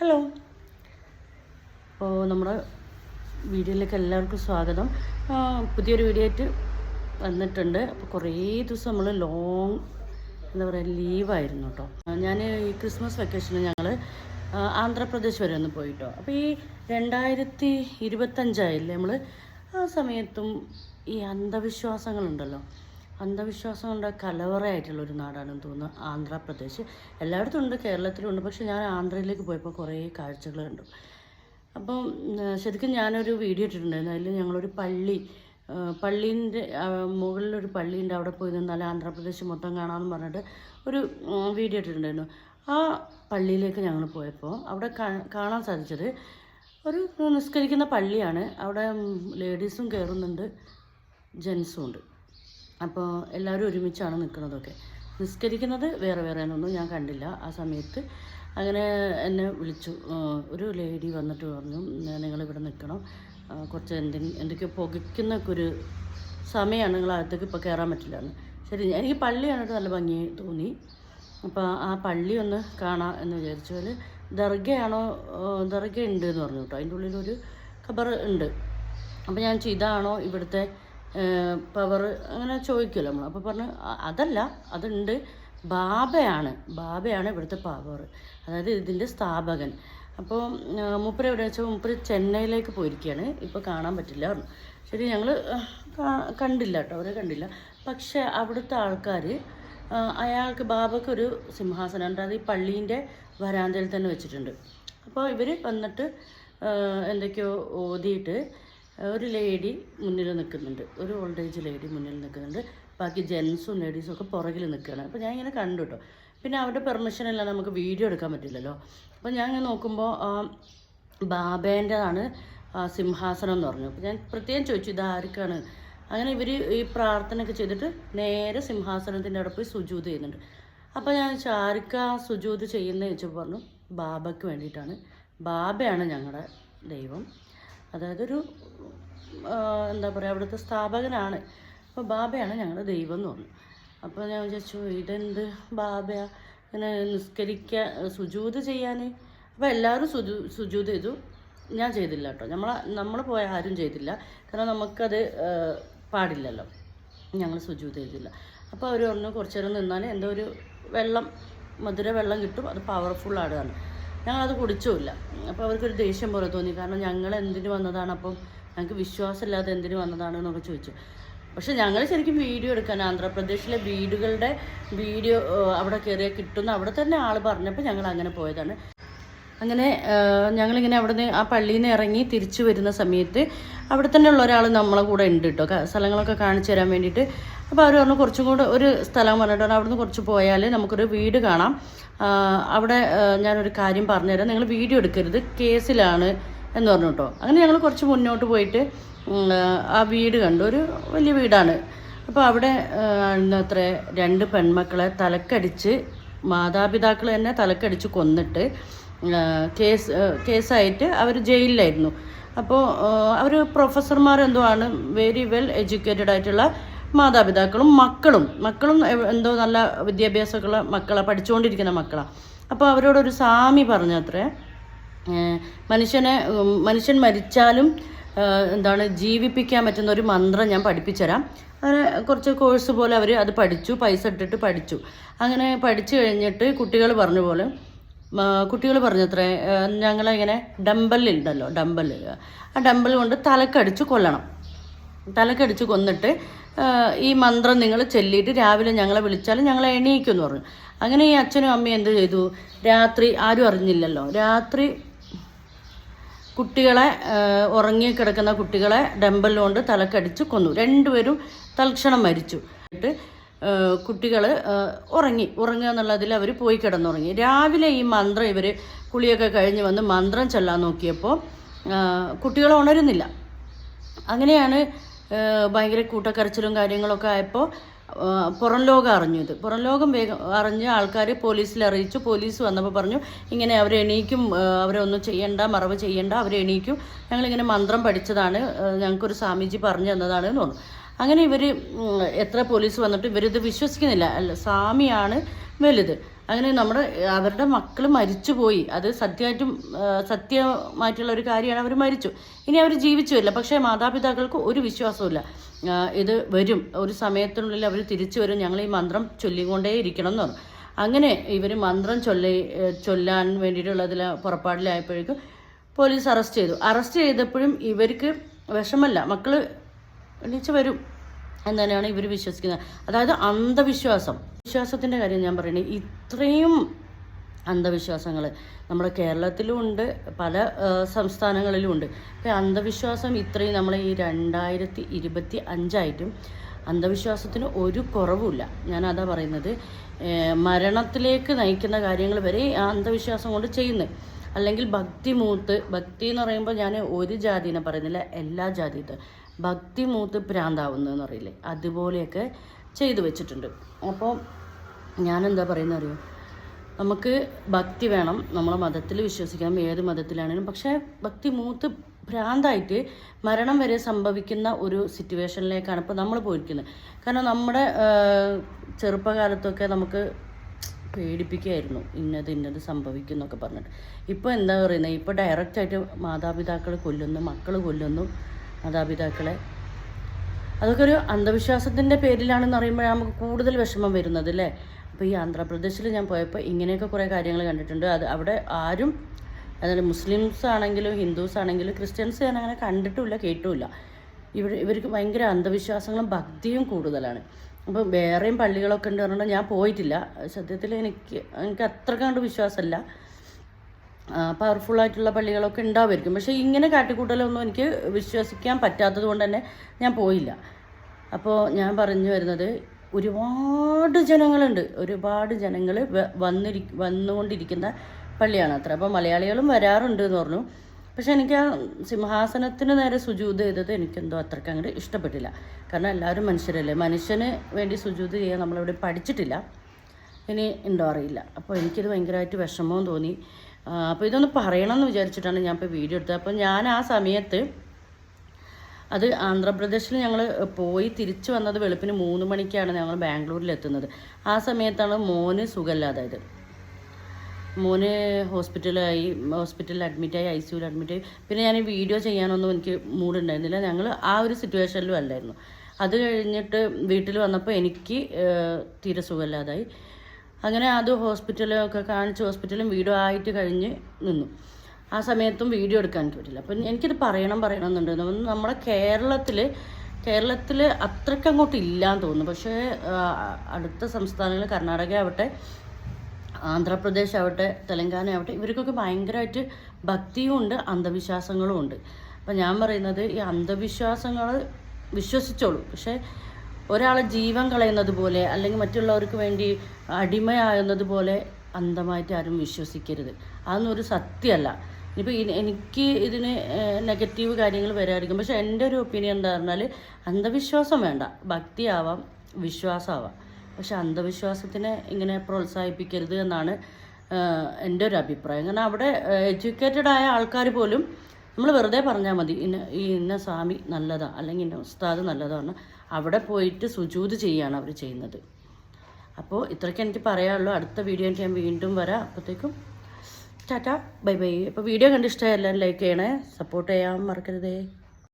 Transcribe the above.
Hello അപ്പോൾ നമ്മുടെ വീഡിയോയിലേക്ക് എല്ലാവർക്കും സ്വാഗതം. പുതിയൊരു വീഡിയോ ആയിട്ട് വന്നിട്ടുണ്ട്. അപ്പോൾ കുറേ ദിവസം നമ്മൾ ലോങ് എന്താ പറയുക ലീവായിരുന്നു കേട്ടോ ഞാൻ ഈ ക്രിസ്മസ് വെക്കേഷന് ഞങ്ങൾ ആന്ധ്രാപ്രദേശ് വരെ ഒന്ന് പോയിട്ടോ. അപ്പോൾ ഈ രണ്ടായിരത്തി ഇരുപത്തഞ്ചായില്ലേ നമ്മൾ ആ സമയത്തും ഈ അന്ധവിശ്വാസങ്ങളുണ്ടല്ലോ. അന്ധവിശ്വാസങ്ങളുടെ കലവറയായിട്ടുള്ള ഒരു നാടാണെന്ന് തോന്നുന്നു ആന്ധ്രാപ്രദേശ്. എല്ലായിടത്തും ഉണ്ട് കേരളത്തിലുണ്ട്. പക്ഷേ ഞാൻ ആന്ധ്രയിലേക്ക് പോയപ്പോൾ കുറേ കാഴ്ചകൾ കണ്ടു. അപ്പം ശരിക്കും ഞാനൊരു വീഡിയോ ഇട്ടിട്ടുണ്ടായിരുന്നു. അതിൽ ഞങ്ങളൊരു പള്ളി പള്ളീന്റെ മുകളിലൊരു പള്ളീന്റെ അവിടെ പോയി നിന്നാൽ ആന്ധ്രാപ്രദേശ് മൊത്തം കാണാമെന്ന് പറഞ്ഞിട്ട് ഒരു വീഡിയോ ഇട്ടിട്ടുണ്ടായിരുന്നു. ആ പള്ളിയിലേക്ക് ഞങ്ങൾ പോയപ്പോൾ അവിടെ കാണാൻ സാധിച്ചത് ഒരു നിസ്കരിക്കുന്ന പള്ളിയാണ്. അവിടെ ലേഡീസും കയറുന്നുണ്ട് ജെൻസും ഉണ്ട്. അപ്പോൾ എല്ലാവരും ഒരുമിച്ചാണ് നിൽക്കുന്നതൊക്കെ. നിസ്കരിക്കുന്നത് വേറെ വേറെ ഒന്നും ഞാൻ കണ്ടില്ല ആ സമയത്ത്. അങ്ങനെ എന്നെ വിളിച്ചു. ഒരു ലേഡി വന്നിട്ട് പറഞ്ഞു നിങ്ങളിവിടെ നിൽക്കണം. കുറച്ച് എന്തെങ്കിലും എന്തൊക്കെയോ പുകയ്ക്കുന്നൊക്കെ ഒരു സമയമാണ്. നിങ്ങൾ അകത്തേക്ക് ഇപ്പോൾ കയറാൻ പറ്റില്ല എന്ന്. ശരി എനിക്ക് പള്ളി കണ്ടിട്ട് നല്ല ഭംഗി തോന്നി. അപ്പോൾ ആ പള്ളി ഒന്ന് കാണാം എന്ന് വിചാരിച്ചു. അതിൽ ദർഗയാണോ ദർഗ ഉണ്ട് എന്ന് പറഞ്ഞു കേട്ടോ. അതിന്റെ ഉള്ളിലൊരു ഖബർ ഉണ്ട്. അപ്പോൾ ഞാൻ ചെയ്താണോ ഇവിടുത്തെ പവർ അങ്ങനെ ചോദിക്കുമല്ലോ നമ്മൾ. അപ്പോൾ പറഞ്ഞു "അ- അതല്ല അതുണ്ട്. ബാബയാണ് ബാബയാണ് ഇവിടുത്തെ പവർ അതായത് ഇതിന്റെ സ്ഥാപകൻ. അപ്പോൾ മൂപ്പര് എവിടെ വെച്ചാൽ മൂപ്പര് ചെന്നൈയിലേക്ക് പോയിരിക്കുകയാണ്. ഇപ്പോൾ കാണാൻ പറ്റില്ല. പറഞ്ഞു ശരി ഞങ്ങൾ കണ്ടില്ല കേട്ടോ അവരെ കണ്ടില്ല. പക്ഷേ അവിടുത്തെ ആൾക്കാർ അയാൾക്ക് ബാബയ്ക്ക് ഒരു സിംഹാസനം ഉണ്ട് അത് ഈ പള്ളീന്റെ വരാന്തയിൽ തന്നെ വെച്ചിട്ടുണ്ട്. അപ്പോൾ ഇവർ വന്നിട്ട് എന്തൊക്കെയോ ഓതിയിട്ട് ഒരു ലേഡി മുന്നിൽ നിൽക്കുന്നുണ്ട്. ഒരു ഓൾഡ് ഏജ് ലേഡി മുന്നിൽ നിൽക്കുന്നുണ്ട്. ബാക്കി ജെൻസും ലേഡീസും ഒക്കെ പുറകിൽ നിൽക്കുകയാണ്. അപ്പോൾ ഞാൻ ഇങ്ങനെ കണ്ടു കേട്ടോ പിന്നെ അവരുടെ പെർമിഷൻ ഇല്ലാതെ നമുക്ക് വീഡിയോ എടുക്കാൻ പറ്റില്ലല്ലോ. അപ്പോൾ ഞാൻ ഇങ്ങനെ നോക്കുമ്പോൾ ബാബേന്റെതാണ് സിംഹാസനം എന്ന് പറഞ്ഞു. അപ്പോൾ ഞാൻ പ്രത്യേകം ചോദിച്ചു ഇത് ആർക്കാണ്? അങ്ങനെ ഇവർ ഈ പ്രാർത്ഥനയൊക്കെ ചെയ്തിട്ട് നേരെ സിംഹാസനത്തിന്റെ അവിടെ പോയി സുജൂത് ചെയ്യുന്നുണ്ട്. അപ്പോൾ ഞാൻ ചോദിച്ചു, ആർക്കാ സുജൂത് ചെയ്യുന്നത് ചോദിച്ചപ്പോൾ പറഞ്ഞു ബാബയ്ക്ക് വേണ്ടിയിട്ടാണ്. ബാബയാണ് ഞങ്ങളുടെ ദൈവം. അതായത് ഒരു എന്താ പറയുക അവിടുത്തെ സ്ഥാപകനാണ്. അപ്പോൾ ബാബയാണ് ഞങ്ങളുടെ ദൈവം എന്ന് പറഞ്ഞു അപ്പോൾ ഞാൻ വിചാരിച്ചു ഇതെന്ത് ബാബയാ? ഇങ്ങനെ നിസ്കരിക്കുക സുജൂത് ചെയ്യാൻ അപ്പോൾ എല്ലാവരും സുജു സുജൂത് ചെയ്തു. ഞാൻ ചെയ്തില്ല കേട്ടോ. നമ്മൾ നമ്മൾ പോയ ആരും ചെയ്തില്ല. കാരണം നമുക്കത് പാടില്ലല്ലോ. ഞങ്ങൾ സുജൂത് ചെയ്തില്ല. അപ്പോൾ അവർ പറഞ്ഞു കുറച്ച് നേരം നിന്നാൽ എന്തോ ഒരു വെള്ളം മധുര വെള്ളം കിട്ടും. അത് പവർഫുൾ ആണ് ഞങ്ങളത് കുടിച്ചുമില്ല. അപ്പോൾ അവർക്കൊരു ദേഷ്യം പോലെ തോന്നി. കാരണം ഞങ്ങൾ എന്തിന് വന്നതാണ്? അപ്പം ഞങ്ങൾക്ക് വിശ്വാസമില്ലാതെ എന്തിന് വന്നതാണ് എന്നൊക്കെ ചോദിച്ചു. പക്ഷെ ഞങ്ങൾ ശരിക്കും വീഡിയോ എടുക്കാൻ ആന്ധ്രാപ്രദേശിലെ വീടുകളുടെ വീഡിയോ അവിടെ കയറിയാൽ കിട്ടുന്ന അവിടെ തന്നെ ആൾ പറഞ്ഞപ്പോൾ ഞങ്ങൾ അങ്ങനെ പോയതാണ്. അങ്ങനെ ഞങ്ങളിങ്ങനെ അവിടെ നിന്ന് ആ പള്ളിയിൽ നിന്ന് ഇറങ്ങി തിരിച്ചു വരുന്ന സമയത്ത് അവിടെ തന്നെ ഉള്ള ഒരാൾ നമ്മളെ കൂടെ ഉണ്ട് കേട്ടോ സ്ഥലങ്ങളൊക്കെ കാണിച്ചു തരാൻ വേണ്ടിയിട്ട്. അപ്പോൾ അവർ പറഞ്ഞു കുറച്ചും കൂടെ ഒരു സ്ഥലം പറഞ്ഞിട്ട് പറഞ്ഞു, അവിടുന്ന് കുറച്ച് പോയാൽ നമുക്കൊരു വീട് കാണാം. അവിടെ ഞാനൊരു കാര്യം പറഞ്ഞുതരാം. നിങ്ങൾ വീഡിയോ എടുക്കരുത്. കേസിലാണ് എന്ന് പറഞ്ഞു കേട്ടോ. അങ്ങനെ ഞങ്ങൾ കുറച്ച് മുന്നോട്ട് പോയിട്ട് ആ വീട് കണ്ടു. ഒരു വലിയ വീടാണ്. അപ്പോൾ അവിടെ അത്ര രണ്ട് പെൺമക്കളെ തലക്കടിച്ച് മാതാപിതാക്കൾ തന്നെ തലക്കടിച്ച് കൊന്നിട്ട് കേസ് കേസായിട്ട് അവർ ജയിലിലായിരുന്നു. അപ്പോൾ അവർ പ്രൊഫസർമാരെന്തോ ആണ് വെരി വെൽ എഡ്യൂക്കേറ്റഡ് ആയിട്ടുള്ള മാതാപിതാക്കളും മക്കളും മക്കളും എന്തോ നല്ല വിദ്യാഭ്യാസമൊക്കെയുള്ള മക്കളാണ് പഠിച്ചുകൊണ്ടിരിക്കുന്ന മക്കളാണ് അപ്പോൾ അവരോടൊരു സാമി പറഞ്ഞത്രേ മനുഷ്യനെ മനുഷ്യൻ മരിച്ചാലും എന്താണ് ജീവിപ്പിക്കാൻ പറ്റുന്ന ഒരു മന്ത്രം ഞാൻ പഠിപ്പിച്ചുതരാം അങ്ങനെ കുറച്ച് കോഴ്സ് പോലെ അവർ അത് പഠിച്ചു പൈസ ഇട്ടിട്ട് പഠിച്ചു. അങ്ങനെ പഠിച്ചു കഴിഞ്ഞിട്ട് കുട്ടികൾ പറഞ്ഞ പോലെ കുട്ടികൾ പറഞ്ഞത്രേ ഞങ്ങളിങ്ങനെ ഡമ്പലുണ്ടല്ലോ ഡമ്പൽ ആ ഡമ്പൽ കൊണ്ട് തലക്കടിച്ച് കൊല്ലണം. തലക്കടിച്ച് കൊന്നിട്ട് ഈ മന്ത്രം നിങ്ങൾ ചൊല്ലിയിട്ട് രാവിലെ ഞങ്ങളെ വിളിച്ചാലും ഞങ്ങളെ എണീക്കും എന്ന് പറഞ്ഞു. അങ്ങനെ ഈ അച്ഛനും അമ്മയും എന്ത് ചെയ്തു? രാത്രി ആരും അറിഞ്ഞില്ലല്ലോ. രാത്രി കുട്ടികളെ ഉറങ്ങി കിടക്കുന്ന കുട്ടികളെ ഡമ്പൽ കൊണ്ട് തലക്കടിച്ച് കൊന്നു. രണ്ടുപേരും തൽക്ഷണം മരിച്ചു. എന്നിട്ട് കുട്ടികൾ ഉറങ്ങി. ഉറങ്ങുക എന്നുള്ളതിൽ അവർ പോയി കിടന്നുറങ്ങി. രാവിലെ ഈ മന്ത്രം ഇവർ കുളിയൊക്കെ കഴിഞ്ഞ് വന്ന് മന്ത്രം ചൊല്ലാൻ നോക്കിയപ്പോൾ കുട്ടികൾ ഉണരുന്നില്ല. അങ്ങനെയാണ് ഭയങ്കര കൂട്ടക്കരച്ചിലും കാര്യങ്ങളൊക്കെ ആയപ്പോൾ പുറം ലോകം അറിഞ്ഞു ഇത്. പുറം ലോകം വേഗം അറിഞ്ഞ് ആൾക്കാർ പോലീസിൽ അറിയിച്ചു. പോലീസ് വന്നപ്പോൾ പറഞ്ഞു ഇങ്ങനെ അവരെ എണീക്കും അവരൊന്നും ചെയ്യണ്ട മറവ് ചെയ്യണ്ട അവരെ എണീക്കും. ഞങ്ങളിങ്ങനെ മന്ത്രം പഠിച്ചതാണ് ഞങ്ങൾക്കൊരു സ്വാമിജി പറഞ്ഞു തന്നതാണ് എന്ന് തോന്നുന്നു. അങ്ങനെ ഇവർ എത്ര പോലീസ് വന്നിട്ട് ഇവരിത് വിശ്വസിക്കുന്നില്ല. അല്ല സ്വാമിയാണ് വലുത്. അങ്ങനെ നമ്മുടെ അവരുടെ മക്കൾ മരിച്ചു പോയി. അത് സത്യമായിട്ടും സത്യമായിട്ടുള്ള ഒരു കാര്യമാണ്. അവർ മരിച്ചു. ഇനി അവർ ജീവിച്ചു വരില്ല പക്ഷേ മാതാപിതാക്കൾക്ക് ഒരു വിശ്വാസമില്ല ഇത് വരും. ഒരു സമയത്തിനുള്ളിൽ അവർ തിരിച്ചു വരും. ഞങ്ങൾ ഈ മന്ത്രം ചൊല്ലിക്കൊണ്ടേ ഇരിക്കണം എന്ന് പറഞ്ഞു. അങ്ങനെ ഇവർ മന്ത്രം ചൊല്ലി ചൊല്ലാൻ വേണ്ടിയിട്ടുള്ളതിൽ പുറപ്പാടിലായപ്പോഴേക്കും പോലീസ് അറസ്റ്റ് ചെയ്തു. അറസ്റ്റ് ചെയ്തപ്പോഴും ഇവർക്ക് വിഷമല്ല മക്കൾ എണീച്ച് വരും. എന്ന് തന്നെയാണ് ഇവർ വിശ്വസിക്കുന്നത്. അതായത് അന്ധവിശ്വാസം. വിശ്വാസത്തിന്റെ കാര്യം ഞാൻ പറയുന്നത് ഇത്രയും അന്ധവിശ്വാസങ്ങൾ നമ്മുടെ കേരളത്തിലും ഉണ്ട് പല സംസ്ഥാനങ്ങളിലും ഉണ്ട്. അപ്പോൾ അന്ധവിശ്വാസം ഇത്രയും നമ്മൾ ഈ രണ്ടായിരത്തി ഇരുപത്തി അഞ്ചായിട്ടും അന്ധവിശ്വാസത്തിന് ഒരു കുറവുമില്ല. ഞാൻ അതാ പറയുന്നത് മരണത്തിലേക്ക് നയിക്കുന്ന കാര്യങ്ങൾ വരെ അന്ധവിശ്വാസം കൊണ്ട് ചെയ്യുന്നത്. അല്ലെങ്കിൽ ഭക്തി മൂത്ത് ഭക്തി എന്ന് പറയുമ്പോൾ ഞാൻ ഒരു ജാതിനെ പറയുന്നില്ല എല്ലാ ജാതിയിട്ട് ഭക്തി മൂത്ത് ഭ്രാന്താവുന്നതെന്ന് അറിയില്ലേ അതുപോലെയൊക്കെ ചെയ്തു വെച്ചിട്ടുണ്ട്. അപ്പോൾ ഞാനെന്താ പറയുന്ന അറിയോ? നമുക്ക് ഭക്തി വേണം. നമ്മളെ മതത്തിൽ വിശ്വസിക്കാം ഏത് മതത്തിലാണെങ്കിലും. പക്ഷേ ഭക്തി മൂത്ത് ഭ്രാന്തായിട്ട് മരണം വരെ സംഭവിക്കുന്ന ഒരു സിറ്റുവേഷനിലേക്കാണ് ഇപ്പോൾ നമ്മൾ പോയിരിക്കുന്നത്. കാരണം നമ്മുടെ ചെറുപ്പകാലത്തൊക്കെ നമുക്ക് പേടിപ്പിക്കുകയായിരുന്നു ഇന്നത് ഇന്നത് സംഭവിക്കും എന്നൊക്കെ പറഞ്ഞിട്ട്. ഇപ്പോൾ എന്താ പറയുന്നത്? ഇപ്പോൾ ഡയറക്റ്റായിട്ട് മാതാപിതാക്കൾ കൊല്ലുന്നു മക്കൾ കൊല്ലുന്നു മാതാപിതാക്കളെ. അതൊക്കെ ഒരു അന്ധവിശ്വാസത്തിന്റെ പേരിലാണെന്ന് പറയുമ്പോഴാണ് നമുക്ക് കൂടുതൽ വിഷമം വരുന്നത് അല്ലേ? അപ്പോൾ ഈ ആന്ധ്രാപ്രദേശിൽ ഞാൻ പോയപ്പോൾ ഇങ്ങനെയൊക്കെ കുറേ കാര്യങ്ങൾ കണ്ടിട്ടുണ്ട്. അത് അവിടെ ആരും അതായത് മുസ്ലിംസ് ആണെങ്കിലും ഹിന്ദുസ് ആണെങ്കിലും ക്രിസ്ത്യൻസ് ഞാൻ അങ്ങനെ കണ്ടിട്ടുമില്ല കേട്ടുമില്ല. ഇവർ ഇവർക്ക് ഭയങ്കര അന്ധവിശ്വാസങ്ങളും ഭക്തിയും കൂടുതലാണ്. അപ്പോൾ വേറെയും പള്ളികളൊക്കെ ഉണ്ട് പറഞ്ഞാൽ ഞാൻ പോയിട്ടില്ല. സത്യത്തിൽ എനിക്ക് എനിക്ക് അത്ര കണ്ട് വിശ്വാസമല്ല പവർഫുള്ളായിട്ടുള്ള പള്ളികളൊക്കെ ഉണ്ടാവുമായിരിക്കും. പക്ഷേ ഇങ്ങനെ കാട്ടിക്കൂട്ടലൊന്നും എനിക്ക് വിശ്വസിക്കാൻ പറ്റാത്തത് കൊണ്ട് തന്നെ ഞാൻ പോയില്ല. അപ്പോൾ ഞാൻ പറഞ്ഞു വരുന്നത് ഒരുപാട് ജനങ്ങളുണ്ട്. ഒരുപാട് ജനങ്ങൾ വന്നിരി വന്നുകൊണ്ടിരിക്കുന്ന പള്ളിയാണ് അത്ര. അപ്പോൾ മലയാളികളും വരാറുണ്ട് എന്ന് പറഞ്ഞു. പക്ഷേ എനിക്ക് ആ സിംഹാസനത്തിന് നേരെ സുജൂത് ചെയ്തത് എനിക്കെന്തോ അത്രയ്ക്ക് അങ്ങോട്ട് ഇഷ്ടപ്പെട്ടില്ല. കാരണം എല്ലാവരും മനുഷ്യരല്ലേ. മനുഷ്യന് വേണ്ടി സുജൂത് ചെയ്യാൻ നമ്മളിവിടെ പഠിച്ചിട്ടില്ല. ഇനി ഉണ്ടോ അറിയില്ല. അപ്പോൾ എനിക്കിത് ഭയങ്കരമായിട്ട് വിഷമവും തോന്നി. അപ്പോൾ ഇതൊന്ന് പറയണം എന്ന് വിചാരിച്ചിട്ടാണ് ഞാൻ ഇപ്പോൾ വീഡിയോ എടുത്തത്. അപ്പോൾ ഞാൻ ആ സമയത്ത് അത് ആന്ധ്രാപ്രദേശിൽ ഞങ്ങൾ പോയി തിരിച്ചു വന്നത് വെളുപ്പിന് മൂന്ന് മണിക്കാണ് ഞങ്ങൾ ബാംഗ്ലൂരിൽ എത്തുന്നത് ആ സമയത്താണ് മോന് സുഖമില്ലാതായത്. മോന് ഹോസ്പിറ്റലായി ഹോസ്പിറ്റലിൽ അഡ്മിറ്റായി ഐ സിയുയിൽ അഡ്മിറ്റായി. പിന്നെ ഞാൻ വീഡിയോ ചെയ്യാനൊന്നും എനിക്ക് മൂടുണ്ടായിരുന്നില്ല ഞങ്ങൾ ആ ഒരു സിറ്റുവേഷനിലും അല്ലായിരുന്നു. അത് കഴിഞ്ഞിട്ട് വീട്ടിൽ വന്നപ്പോൾ എനിക്ക് തീരെ സുഖമില്ലാതായി. അങ്ങനെ അത് ഹോസ്പിറ്റലൊക്കെ കാണിച്ച് ഹോസ്പിറ്റലും വീഡിയോ ആയിട്ട് കഴിഞ്ഞ് നിന്നു. ആ സമയത്തും വീഡിയോ എടുക്കാൻ എനിക്ക് പറ്റില്ല. അപ്പം എനിക്കിത് പറയണം പറയണം എന്നുണ്ടായിരുന്നു നമ്മുടെ കേരളത്തിൽ കേരളത്തിൽ അത്രയ്ക്ക് അങ്ങോട്ട് തോന്നുന്നു. പക്ഷേ അടുത്ത സംസ്ഥാനങ്ങൾ കർണാടക ആവട്ടെ ആന്ധ്രാപ്രദേശ് ആവട്ടെ തെലങ്കാന ആവട്ടെ ഇവർക്കൊക്കെ ഭയങ്കരമായിട്ട് ഭക്തിയും ഉണ്ട് അന്ധവിശ്വാസങ്ങളും ഉണ്ട്. അപ്പം ഞാൻ പറയുന്നത് ഈ അന്ധവിശ്വാസങ്ങൾ വിശ്വസിച്ചോളൂ. പക്ഷേ ഒരാളെ ജീവൻ കളയുന്നത് പോലെ അല്ലെങ്കിൽ മറ്റുള്ളവർക്ക് വേണ്ടി അടിമയാകുന്നത് പോലെ അന്ധമായിട്ട് ആരും വിശ്വസിക്കരുത്. അതൊന്നും ഒരു സത്യമല്ല. ഇനിയിപ്പോൾ എനിക്ക് ഇതിന് നെഗറ്റീവ് കാര്യങ്ങൾ വരായിരിക്കും പക്ഷേ എന്റെ ഒരു ഒപ്പീനിയൻ എന്താ പറഞ്ഞാൽ അന്ധവിശ്വാസം വേണ്ട. ഭക്തിയാവാം വിശ്വാസമാവാം. പക്ഷെ അന്ധവിശ്വാസത്തിനെ ഇങ്ങനെ പ്രോത്സാഹിപ്പിക്കരുത് എന്നാണ് എന്റെ ഒരു അഭിപ്രായം. കാരണം അവിടെ എഡ്യൂക്കേറ്റഡ് ആയ ആൾക്കാർ പോലും നമ്മൾ വെറുതെ പറഞ്ഞാൽ മതി ഇന്ന ഈ ഇന്ന സ്വാമി നല്ലതാണ് അല്ലെങ്കിൽ ഇന്ന ഉസ്താദ് നല്ലതാണ് അവിടെ പോയിട്ട് സുജൂത് ചെയ്യാണ് അവർ ചെയ്യുന്നത്. അപ്പോൾ ഇത്രയ്ക്ക് എനിക്ക് പറയാനുള്ളൂ. അടുത്ത വീഡിയോ എനിക്ക് ഞാൻ വീണ്ടും വരാം. അപ്പോഴത്തേക്കും ടാറ്റ ബൈ ബൈ. അപ്പോൾ വീഡിയോ കണ്ട് ഇഷ്ടമായ എല്ലാവരും ലൈക്ക് ചെയ്യണേ. സപ്പോർട്ട് ചെയ്യാൻ മറക്കരുതേ.